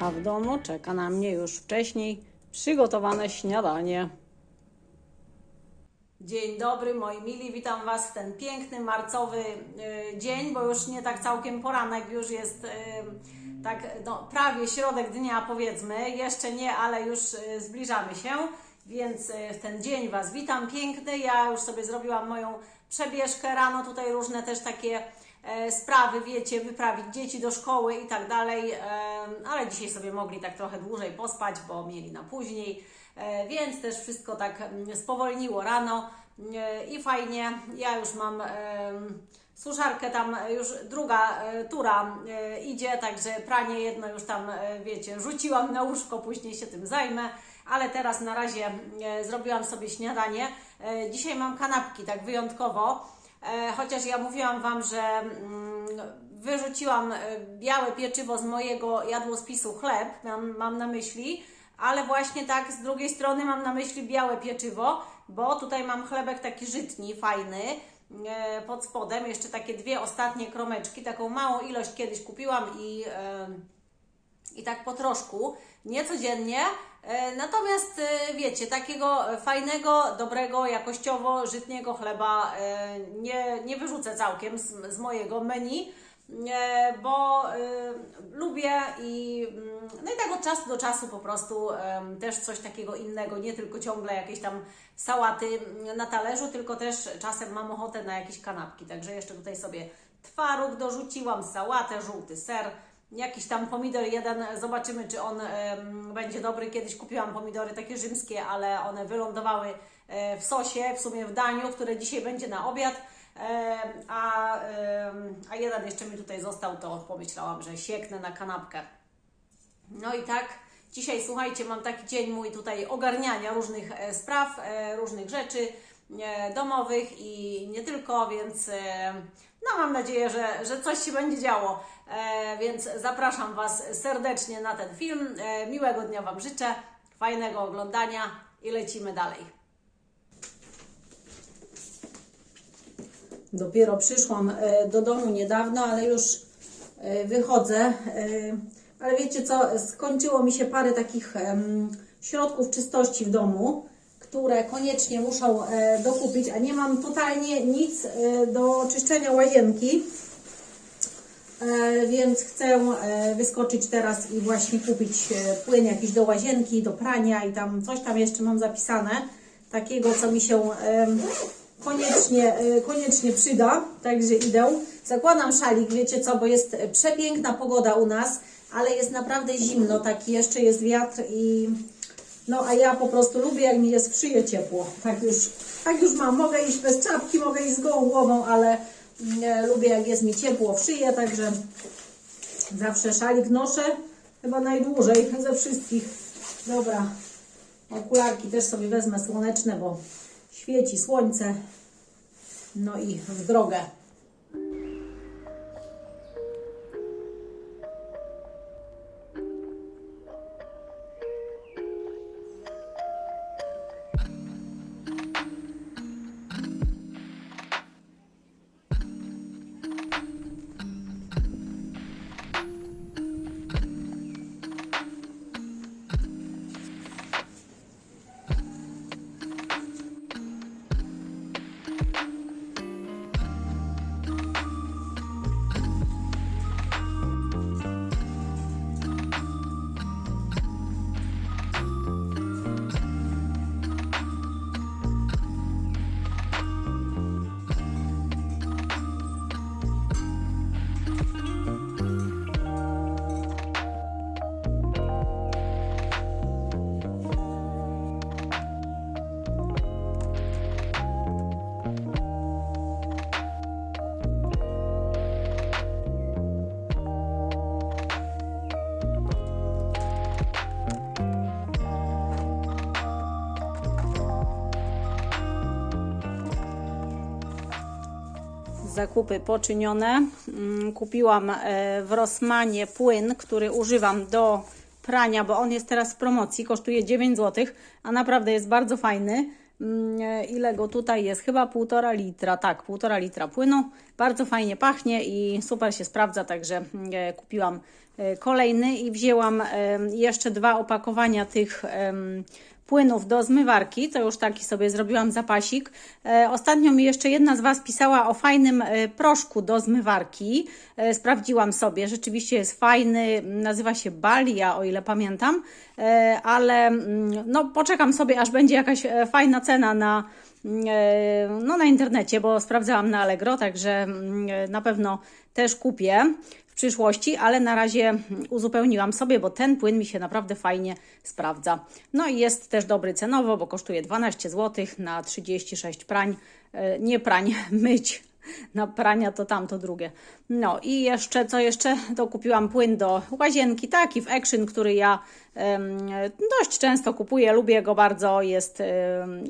a w domu czeka na mnie już wcześniej przygotowane śniadanie. Dzień dobry moi mili, witam Was w ten piękny marcowy y, dzień, bo już nie tak całkiem poranek, już jest y, tak no, prawie środek dnia powiedzmy, jeszcze nie, ale już y, zbliżamy się, więc w ten dzień Was witam piękny, ja już sobie zrobiłam moją przebieżkę. Rano, tutaj różne też takie sprawy, wiecie, wyprawić dzieci do szkoły i tak dalej, e, ale dzisiaj sobie mogli tak trochę dłużej pospać, bo mieli na później, e, więc też wszystko tak mm, spowolniło rano e, i fajnie. Ja już mam e, suszarkę tam, e, już druga e, tura e, idzie, także pranie jedno już tam, e, wiecie, rzuciłam na łóżko, później się tym zajmę, ale teraz na razie e, zrobiłam sobie śniadanie. E, Dzisiaj mam kanapki, tak wyjątkowo. E, Chociaż ja mówiłam Wam, że mm, wyrzuciłam e, białe pieczywo z mojego jadłospisu chleb, mam, mam na myśli, ale właśnie tak z drugiej strony mam na myśli białe pieczywo, bo tutaj mam chlebek taki żytni, fajny, e, pod spodem, jeszcze takie dwie ostatnie kromeczki, taką małą ilość kiedyś kupiłam i... I tak po troszku, nie codziennie. E, Natomiast e, wiecie, takiego fajnego, dobrego, jakościowo żytniego chleba e, nie, nie wyrzucę całkiem z, z mojego menu, bo lubię i mm, no i tak od czasu do czasu po prostu też coś takiego innego, nie tylko ciągle jakieś tam sałaty mm, na talerzu, tylko też czasem mam ochotę na jakieś kanapki. Także jeszcze tutaj sobie twaróg dorzuciłam, sałatę, żółty ser, jakiś tam pomidor jeden, zobaczymy czy on będzie dobry. Kiedyś kupiłam pomidory takie rzymskie, ale one wylądowały e, w sosie, w sumie w daniu, które dzisiaj będzie na obiad. E, a, a jeden jeszcze mi tutaj został, to pomyślałam, że sieknę na kanapkę. No i tak, dzisiaj słuchajcie, mam taki dzień mój tutaj ogarniania różnych e, spraw, różnych rzeczy domowych i nie tylko, więc no mam nadzieję, że, że coś się będzie działo. E, Więc zapraszam Was serdecznie na ten film. E, Miłego dnia Wam życzę, fajnego oglądania i lecimy dalej. Dopiero przyszłam e, do domu niedawno, ale już e, wychodzę. E, Ale wiecie co, skończyło mi się parę takich środków czystości w domu, które koniecznie muszą e, dokupić, a nie mam totalnie nic e, do czyszczenia łazienki. E, Więc chcę wyskoczyć teraz i właśnie kupić płyn jakiś do łazienki, do prania i tam coś tam jeszcze mam zapisane, takiego co mi się koniecznie, koniecznie przyda, także idę. Zakładam szalik, wiecie co, bo jest przepiękna pogoda u nas, ale jest naprawdę zimno, taki jeszcze jest wiatr i no a ja po prostu lubię jak mi jest w szyję ciepło. Tak już, tak już mam, mogę iść bez czapki, mogę iść z gołą głową, ale mm, lubię jak jest mi ciepło w szyję, także zawsze szalik noszę, chyba najdłużej ze wszystkich. Dobra, okularki też sobie wezmę słoneczne, bo świeci słońce. No i w drogę. Zakupy poczynione. Mm, Kupiłam e, w Rossmanie płyn, który używam do prania, bo on jest teraz w promocji, kosztuje 9 zł, a naprawdę jest bardzo fajny. Mm, e, Ile go tutaj jest? Chyba półtora litra. Tak, półtora litra płynu. Bardzo fajnie pachnie i super się sprawdza, także mm, e, kupiłam kolejny i wzięłam jeszcze dwa opakowania tych płynów do zmywarki. To już taki sobie zrobiłam zapasik. E, Ostatnio mi jeszcze jedna z Was pisała o fajnym e, proszku do zmywarki. E, Sprawdziłam sobie, rzeczywiście jest fajny, nazywa się Balia, o ile pamiętam, ale mm, no, poczekam sobie, aż będzie jakaś fajna cena na, e, no, na internecie, bo sprawdzałam na Allegro, także mm, na pewno też kupię przyszłości, ale na razie uzupełniłam sobie, bo ten płyn mi się naprawdę fajnie sprawdza. No i jest też dobry cenowo, bo kosztuje 12 zł na 36 prań, e, nie prań, myć. Na prania to tamto drugie. No i jeszcze, co jeszcze? To kupiłam płyn do łazienki, taki w Action, który ja dość często kupuję, lubię go bardzo, jest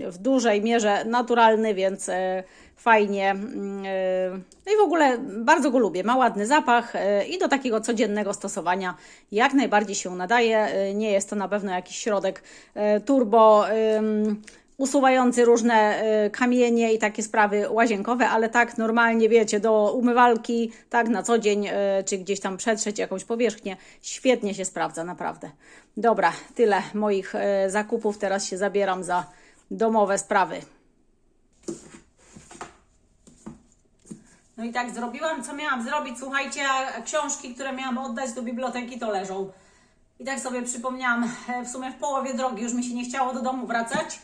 w dużej mierze naturalny, więc e, fajnie. mm, e, No i w ogóle bardzo go lubię. Ma ładny zapach e, i do takiego codziennego stosowania jak najbardziej się nadaje. Nie jest to na pewno jakiś środek turbo. Usuwający różne y, kamienie i takie sprawy łazienkowe, ale tak normalnie, wiecie, do umywalki, tak na co dzień, y, czy gdzieś tam przetrzeć jakąś powierzchnię, świetnie się sprawdza, naprawdę. Dobra, tyle moich y, zakupów, teraz się zabieram za domowe sprawy. No i tak zrobiłam, co miałam zrobić. Słuchajcie, książki, które miałam oddać do biblioteki, to leżą. I tak sobie przypomniałam, e, w sumie w połowie drogi już mi się nie chciało do domu wracać,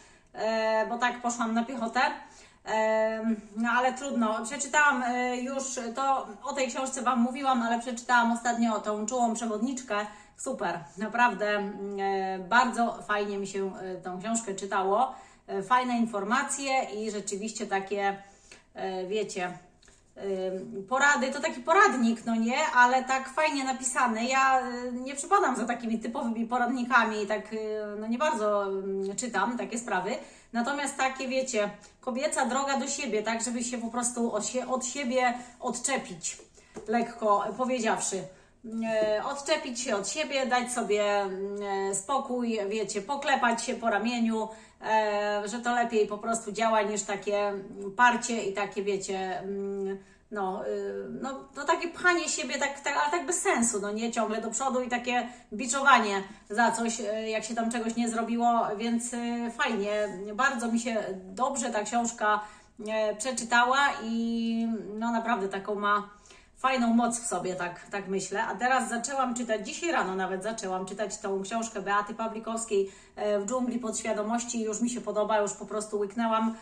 bo tak poszłam na piechotę. E, No ale trudno. Przeczytałam e, już to, o tej książce Wam mówiłam, ale przeczytałam ostatnio tą czułą przewodniczkę. Super, naprawdę mm, e, bardzo fajnie mi się e, tą książkę czytało. E, Fajne informacje i rzeczywiście takie, e, wiecie, porady, to taki poradnik, no nie, ale tak fajnie napisany. Ja y, nie przypadam za takimi typowymi poradnikami i tak y, no nie bardzo czytam takie sprawy. Natomiast takie, wiecie, kobieca droga do siebie, tak, żeby się po prostu od, od siebie odczepić, lekko powiedziawszy. E, Odczepić się od siebie, dać sobie e, spokój, wiecie, poklepać się po ramieniu, e, że to lepiej po prostu działa niż takie parcie i takie, wiecie, mm, no, y, no, no takie pchanie siebie, tak, tak, ale tak bez sensu, no nie ciągle do przodu i takie biczowanie za coś, jak się tam czegoś nie zrobiło, więc fajnie, bardzo mi się dobrze ta książka przeczytała i no naprawdę taką ma fajną moc w sobie, tak, tak myślę. A teraz zaczęłam czytać, dzisiaj rano nawet zaczęłam czytać tą książkę Beaty Pawlikowskiej e, w dżungli podświadomości. Już mi się podoba, już po prostu łyknęłam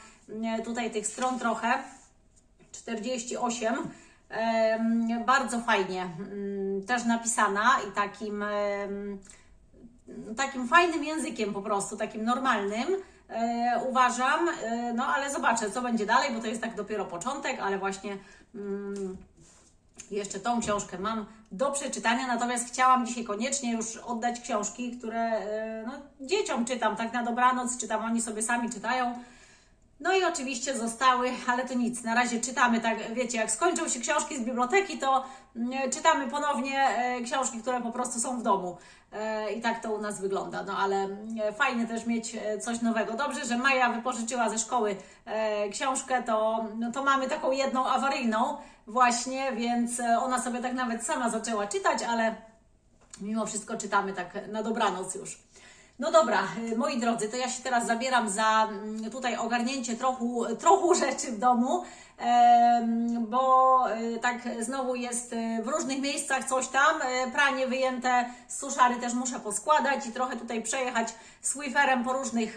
e, tutaj tych stron trochę. 48. Em, Bardzo fajnie mm, też napisana i takim, takim fajnym językiem po prostu, takim normalnym. e, Uważam, E, no ale zobaczę, co będzie dalej, bo to jest tak dopiero początek, ale właśnie mm, jeszcze tą książkę mam do przeczytania, natomiast chciałam dzisiaj koniecznie już oddać książki, które e, no, dzieciom czytam, tak na dobranoc czytam, oni sobie sami czytają. No i oczywiście zostały, ale to nic, na razie czytamy tak, wiecie, jak skończą się książki z biblioteki, to mm, czytamy ponownie e, książki, które po prostu są w domu. E, I tak to u nas wygląda, no ale mm, fajnie też mieć e, coś nowego. Dobrze, że Maja wypożyczyła ze szkoły e, książkę, to, no to mamy taką jedną awaryjną właśnie, więc e, ona sobie tak nawet sama zaczęła czytać, ale mimo wszystko czytamy tak na dobranoc już. No dobra, moi drodzy, to ja się teraz zabieram za mm, tutaj ogarnięcie trochu, trochu rzeczy w domu, bo y, tak znowu jest y, w różnych miejscach coś tam, y, pranie wyjęte z suszary też muszę poskładać i trochę tutaj przejechać Swifferem po różnych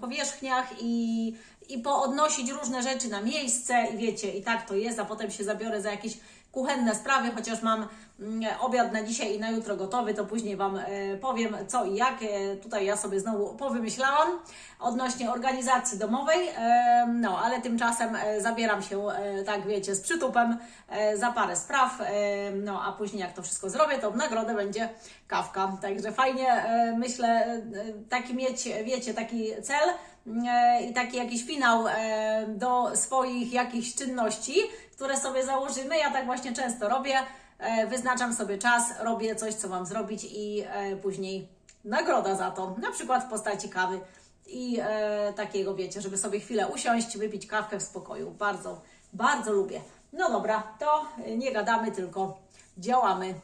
powierzchniach i, i poodnosić różne rzeczy na miejsce. I wiecie, i tak to jest, a potem się zabiorę za jakieś kuchenne sprawy, chociaż mam mm, obiad na dzisiaj i na jutro gotowy, to później Wam e, powiem co i jak. E, Tutaj ja sobie znowu powymyślałam odnośnie organizacji domowej, e, no ale tymczasem zabieram się, tak wiecie, z przytupem za parę spraw, no a później jak to wszystko zrobię, to w nagrodę będzie kawka. Także fajnie, myślę, taki mieć, wiecie, taki cel, i taki jakiś finał do swoich jakichś czynności, które sobie założymy. Ja tak właśnie często robię. E, Wyznaczam sobie czas, robię coś, co mam zrobić i e, później nagroda za to, na przykład w postaci kawy i e, takiego, wiecie, żeby sobie chwilę usiąść, wypić kawkę w spokoju. Bardzo, bardzo lubię. No dobra, to nie gadamy, tylko działamy.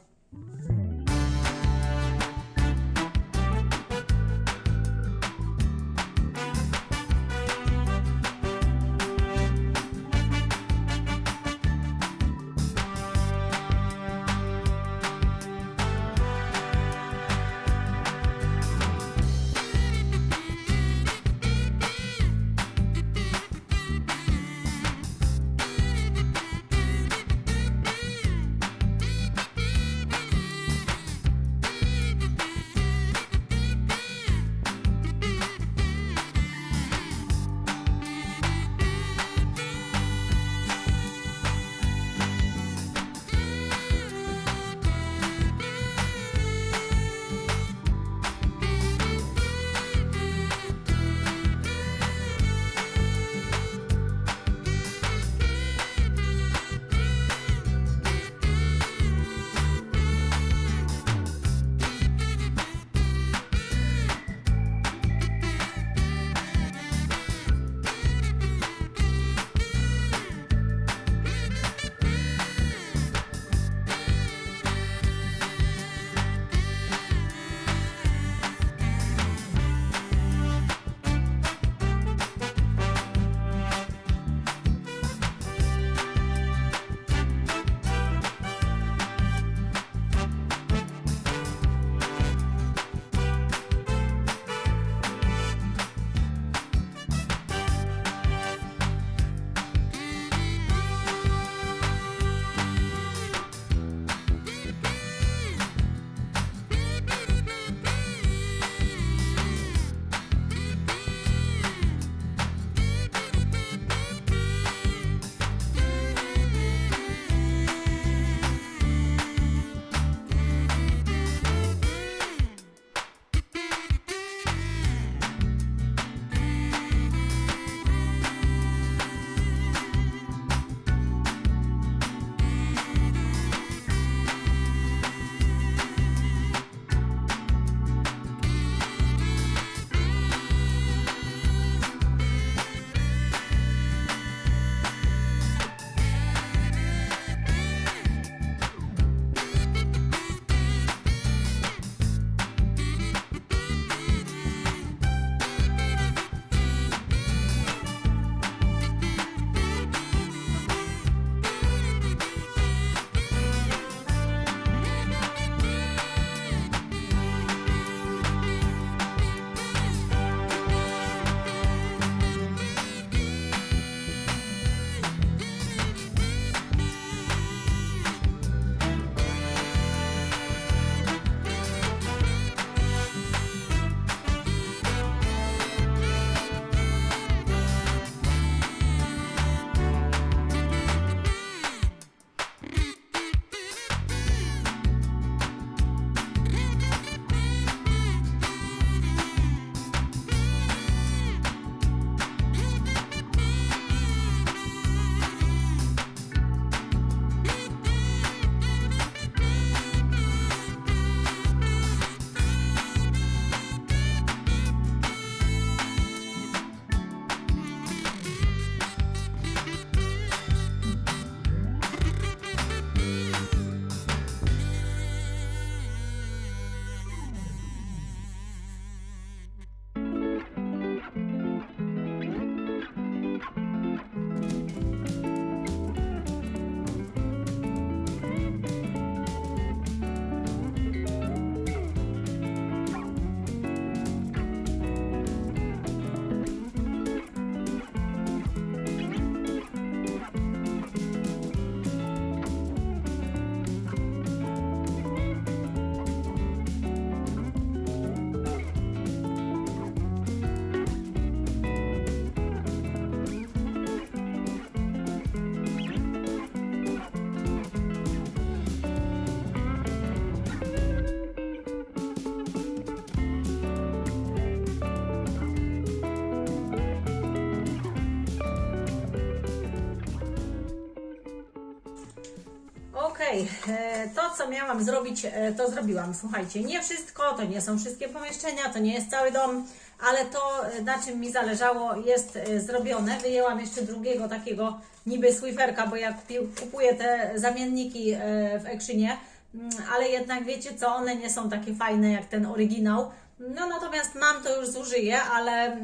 Okej, e, to co miałam zrobić, e, to zrobiłam. Słuchajcie, nie wszystko, to nie są wszystkie pomieszczenia, to nie jest cały dom, ale to, e, na czym mi zależało, jest zrobione. Wyjęłam jeszcze drugiego takiego niby Swifferka, bo ja kupuję te zamienniki w Ekrzynie, Mm, ale jednak wiecie co, one nie są takie fajne jak ten oryginał. No natomiast mam to już zużyję, ale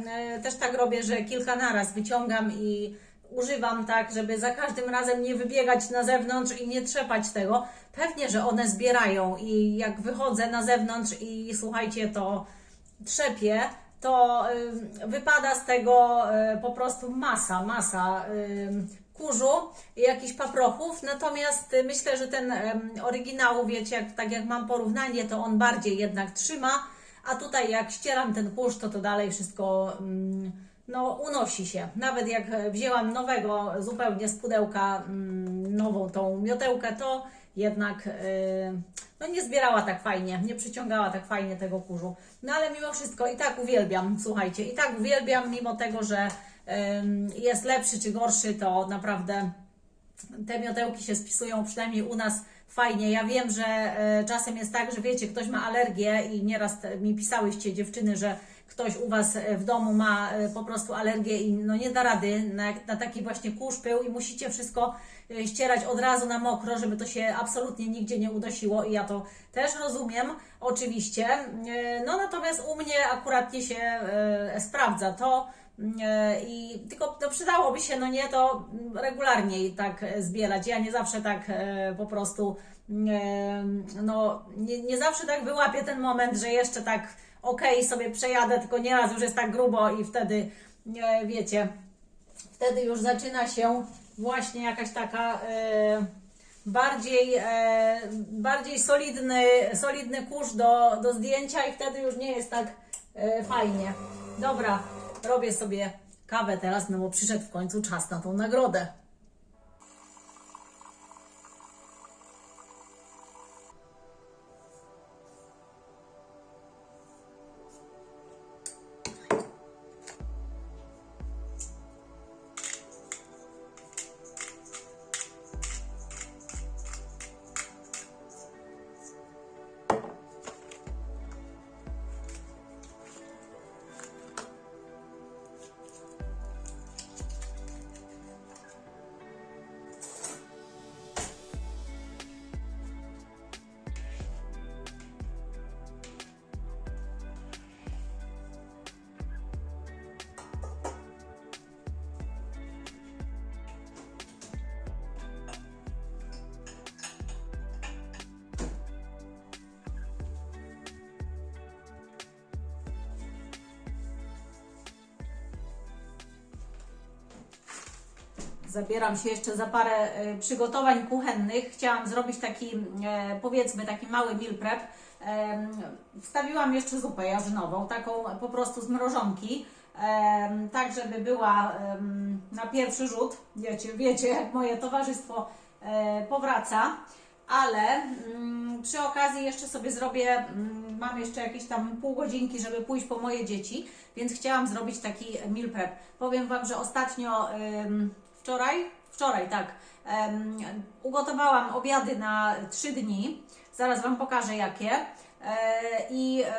też tak robię, że kilka naraz wyciągam i używam tak, żeby za każdym razem nie wybiegać na zewnątrz i nie trzepać tego. Pewnie, że one zbierają i jak wychodzę na zewnątrz i słuchajcie, to trzepię, to y, wypada z tego y, po prostu masa, masa y, kurzu i jakichś paprochów. Natomiast myślę, że ten oryginał, wiecie, jak, tak jak mam porównanie, to on bardziej jednak trzyma, a tutaj jak ścieram ten kurz, to to dalej wszystko mm, no, unosi się. Nawet jak wzięłam nowego zupełnie z pudełka, mm, nową tą miotełkę, to jednak y, no nie zbierała tak fajnie, nie przyciągała tak fajnie tego kurzu. No ale mimo wszystko i tak uwielbiam, słuchajcie, i tak uwielbiam, mimo tego, że jest lepszy czy gorszy, to naprawdę te miotełki się spisują przynajmniej u nas fajnie. Ja wiem, że e, czasem jest tak, że wiecie, ktoś ma alergię i nieraz mi pisałyście dziewczyny, że ktoś u Was e, w domu ma e, po prostu alergię i no nie da rady na, na taki właśnie kurz, pył i musicie wszystko ścierać od razu na mokro, żeby to się absolutnie nigdzie nie udosiło i ja to też rozumiem, oczywiście. No natomiast u mnie akurat nie się sprawdza to. E, I tylko no, przydałoby się, no nie, to mm, regularnie tak zbierać. Ja nie zawsze tak e, po prostu, e, no nie, nie zawsze tak wyłapię ten moment, że jeszcze tak okej sobie przejadę, tylko nieraz już jest tak grubo i wtedy, wiecie, wtedy już zaczyna się właśnie jakaś taka bardziej, bardziej solidny, solidny kurz do, do zdjęcia i wtedy już nie jest tak fajnie. Dobra, robię sobie kawę teraz, no bo przyszedł w końcu czas na tą nagrodę. Zabieram się jeszcze za parę e, przygotowań kuchennych. Chciałam zrobić taki, e, powiedzmy, taki mały meal prep. Wstawiłam jeszcze zupę jarzynową, taką po prostu z mrożonki, tak żeby była na pierwszy rzut. Wiecie, wiecie jak moje towarzystwo e, powraca. Ale mm, przy okazji jeszcze sobie zrobię, mm, mam jeszcze jakieś tam pół godzinki, żeby pójść po moje dzieci, więc chciałam zrobić taki meal prep. Powiem Wam, że ostatnio, wczoraj, wczoraj tak, em, ugotowałam obiady na trzy dni, zaraz Wam pokażę jakie. E, I e,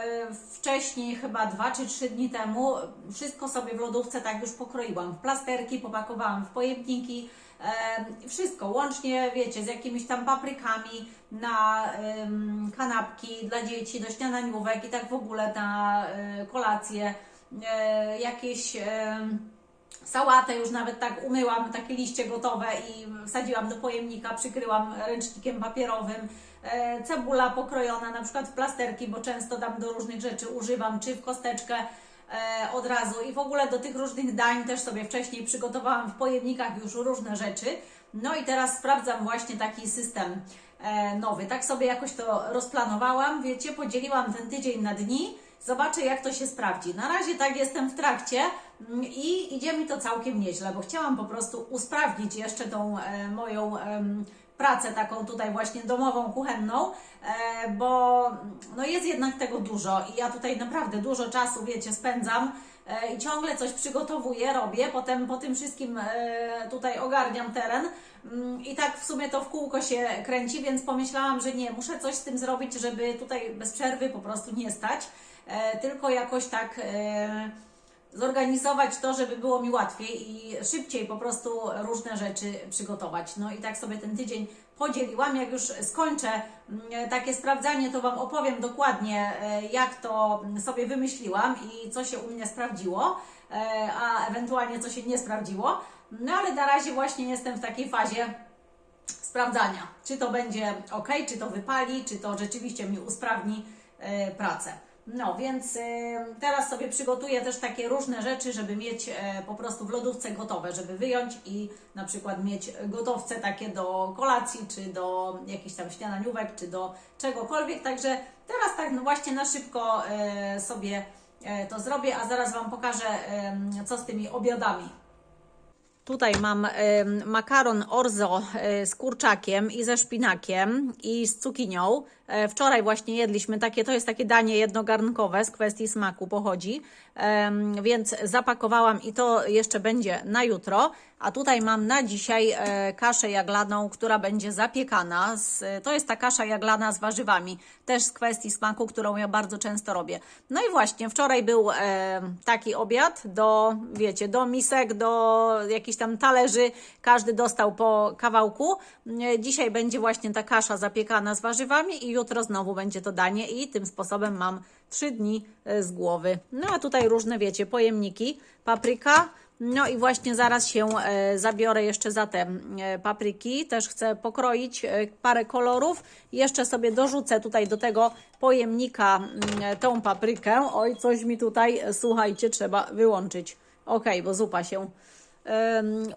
wcześniej, chyba dwa czy trzy dni temu, wszystko sobie w lodówce tak już pokroiłam. W plasterki, popakowałam w pojemniki, wszystko, łącznie, wiecie, z jakimiś tam paprykami na kanapki dla dzieci, do śniadaniówek i tak w ogóle na e, kolację, jakieś... Sałatę już nawet tak umyłam, takie liście gotowe i wsadziłam do pojemnika, przykryłam ręcznikiem papierowym. E, Cebula pokrojona na przykład w plasterki, bo często tam do różnych rzeczy używam, czy w kosteczkę e, od razu. I w ogóle do tych różnych dań też sobie wcześniej przygotowałam w pojemnikach już różne rzeczy. No i teraz sprawdzam właśnie taki system e, nowy. Tak sobie jakoś to rozplanowałam, wiecie, podzieliłam ten tydzień na dni. Zobaczę, jak to się sprawdzi. Na razie tak jestem w trakcie i idzie mi to całkiem nieźle, bo chciałam po prostu usprawnić jeszcze tą e, moją pracę taką tutaj właśnie domową, kuchenną, e, bo no jest jednak tego dużo i ja tutaj naprawdę dużo czasu, wiecie, spędzam e, i ciągle coś przygotowuję, robię, potem po tym wszystkim tutaj ogarniam teren mm, i tak w sumie to w kółko się kręci, więc pomyślałam, że nie, muszę coś z tym zrobić, żeby tutaj bez przerwy po prostu nie stać. tylko jakoś tak zorganizować to, żeby było mi łatwiej i szybciej po prostu różne rzeczy przygotować. No i tak sobie ten tydzień podzieliłam. Jak już skończę mm, takie sprawdzanie, to Wam opowiem dokładnie, e, jak to sobie wymyśliłam i co się u mnie sprawdziło, e, a ewentualnie co się nie sprawdziło. No ale na razie właśnie jestem w takiej fazie sprawdzania, czy to będzie ok, czy to wypali, czy to rzeczywiście mi usprawni e, pracę. No więc e, teraz sobie przygotuję też takie różne rzeczy, żeby mieć e, po prostu w lodówce gotowe, żeby wyjąć i na przykład mieć gotowce takie do kolacji, czy do jakichś tam śniadaniówek, czy do czegokolwiek. Także teraz tak no właśnie na szybko e, sobie e, to zrobię, a zaraz Wam pokażę, em, co z tymi obiadami. Tutaj mam makaron orzo e, z kurczakiem i ze szpinakiem i z cukinią. E, Wczoraj właśnie jedliśmy takie, to jest takie danie jednogarnkowe z kwestii smaku pochodzi, więc zapakowałam i to jeszcze będzie na jutro. A tutaj mam na dzisiaj e, kaszę jaglaną, która będzie zapiekana. To jest ta kasza jaglana z warzywami, też z kwestii smaku, którą ja bardzo często robię. No i właśnie wczoraj był e, taki obiad do, wiecie, do misek, do jakichś tam talerzy. Każdy dostał po kawałku. E, Dzisiaj będzie właśnie ta kasza zapiekana z warzywami i jutro znowu będzie to danie i tym sposobem mam trzy dni e, z głowy. No a tutaj różne, wiecie, pojemniki, papryka, no i właśnie zaraz się e, zabiorę jeszcze za te e, papryki. Też chcę pokroić parę kolorów. Jeszcze sobie dorzucę tutaj do tego pojemnika mm, tą paprykę. Oj, coś mi tutaj, słuchajcie, trzeba wyłączyć. Ok, bo zupa się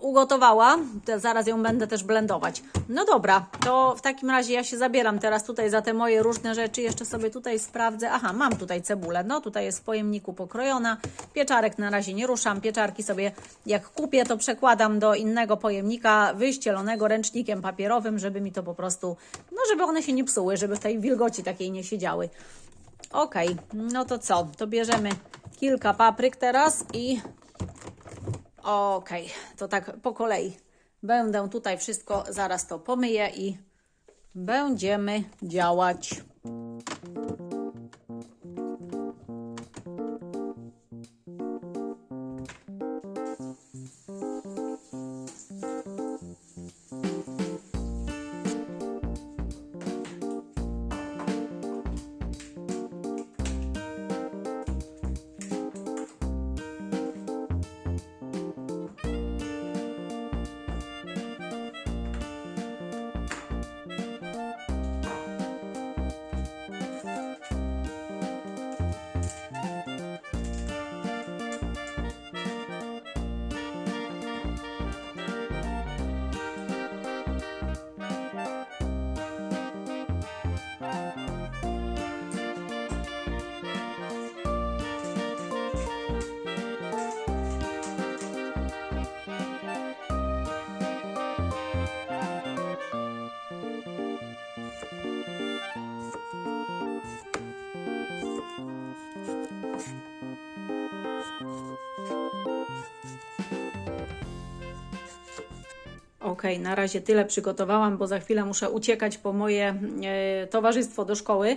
ugotowała. Zaraz ją będę też blendować. No dobra, to w takim razie ja się zabieram teraz tutaj za te moje różne rzeczy. Jeszcze sobie tutaj sprawdzę. Aha, mam tutaj cebulę. No tutaj jest w pojemniku pokrojona. Pieczarek na razie nie ruszam. Pieczarki sobie jak kupię, to przekładam do innego pojemnika wyścielonego ręcznikiem papierowym, żeby mi to po prostu, no żeby one się nie psuły, żeby w tej wilgoci takiej nie siedziały. Ok, no to co? To bierzemy kilka papryk teraz i Okej, to tak po kolei. Będę tutaj wszystko, zaraz to pomyję i będziemy działać. Okej, na razie tyle przygotowałam, bo za chwilę muszę uciekać po moje e, towarzystwo do szkoły.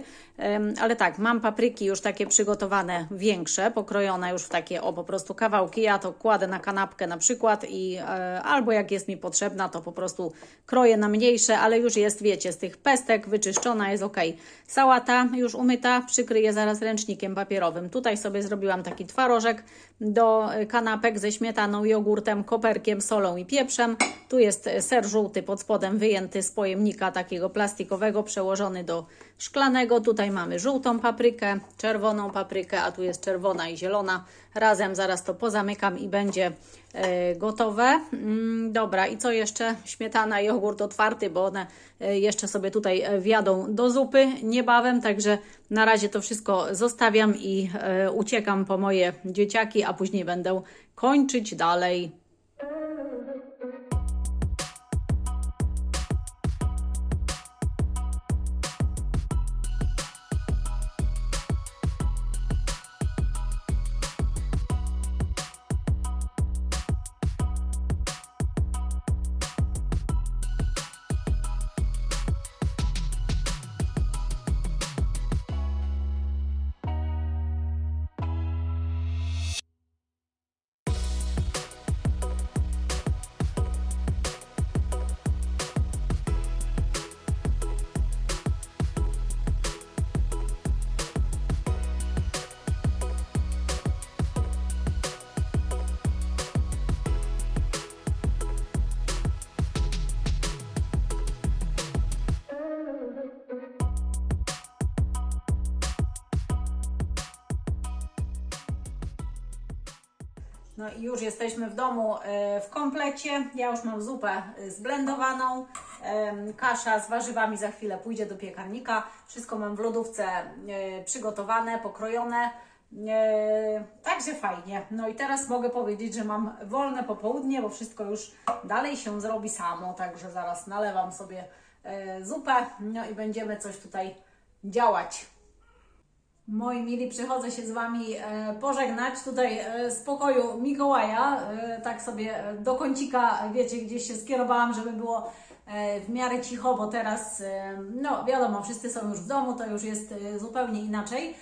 Ale tak, mam papryki już takie przygotowane, większe, pokrojone już w takie o po prostu kawałki. Ja to kładę na kanapkę na przykład i e, albo jak jest mi potrzebna, to po prostu kroję na mniejsze, ale już jest, wiecie, z tych pestek wyczyszczona, jest ok. Sałata już umyta, przykryję zaraz ręcznikiem papierowym. Tutaj sobie zrobiłam taki twarożek do e, kanapek ze śmietaną, jogurtem, koperkiem, solą i pieprzem. Tu jest ser żółty pod spodem wyjęty z pojemnika takiego plastikowego, przełożony do szklanego. Tutaj mamy żółtą paprykę, czerwoną paprykę, a tu jest czerwona i zielona. Razem zaraz to pozamykam i będzie e, gotowe. Mm, dobra, i co jeszcze? Śmietana, jogurt otwarty, bo one e, jeszcze sobie tutaj e, wjadą do zupy niebawem, także na razie to wszystko zostawiam i uciekam po moje dzieciaki, a później będę kończyć dalej. No i już jesteśmy w domu e, w komplecie. Ja już mam zupę e, zblendowaną. Kasza z warzywami za chwilę pójdzie do piekarnika. Wszystko mam w lodówce e, przygotowane, pokrojone. Także fajnie. No i teraz mogę powiedzieć, że mam wolne popołudnie, bo wszystko już dalej się zrobi samo. Także zaraz nalewam sobie zupę, no i będziemy coś tutaj działać. Moi mili, przychodzę się z Wami e, pożegnać tutaj e, z pokoju Mikołaja. E, tak sobie do kącika, wiecie, gdzieś się skierowałam, żeby było w miarę cicho, bo teraz, no wiadomo, wszyscy są już w domu, to już jest zupełnie inaczej.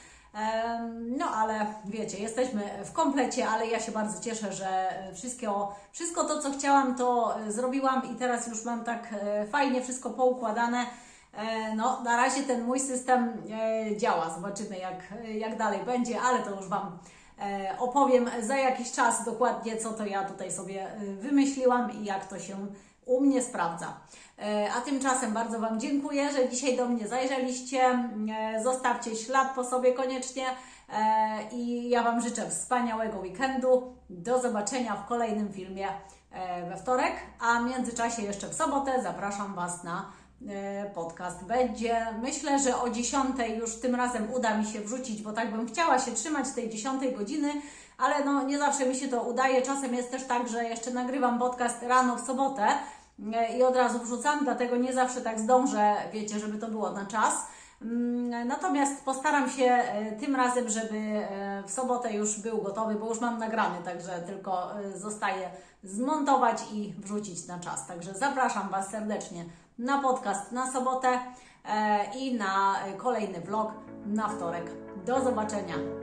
No ale wiecie, jesteśmy w komplecie, ale ja się bardzo cieszę, że wszystko, wszystko to, co chciałam, to zrobiłam i teraz już mam tak fajnie wszystko poukładane. E, No, na razie ten mój system e, działa. Zobaczymy, jak, jak dalej będzie, ale to już Wam e, opowiem za jakiś czas dokładnie, co to ja tutaj sobie wymyśliłam i jak to się u mnie sprawdza. A tymczasem bardzo Wam dziękuję, że dzisiaj do mnie zajrzeliście. Zostawcie ślad po sobie koniecznie i ja Wam życzę wspaniałego weekendu. Do zobaczenia w kolejnym filmie we wtorek, a w międzyczasie jeszcze w sobotę zapraszam Was na podcast. Będzie, myślę, że o 10 już tym razem uda mi się wrzucić, bo tak bym chciała się trzymać tej 10 godziny, ale no nie zawsze mi się to udaje. Czasem jest też tak, że jeszcze nagrywam podcast rano w sobotę e, i od razu wrzucam, dlatego nie zawsze tak zdążę, wiecie, żeby to było na czas. Mm, Natomiast postaram się e, tym razem, żeby e, w sobotę już był gotowy, bo już mam nagrany, także tylko e, zostaje zmontować i wrzucić na czas. Także zapraszam Was serdecznie na podcast na sobotę e, i na e, kolejny vlog na wtorek. Do zobaczenia.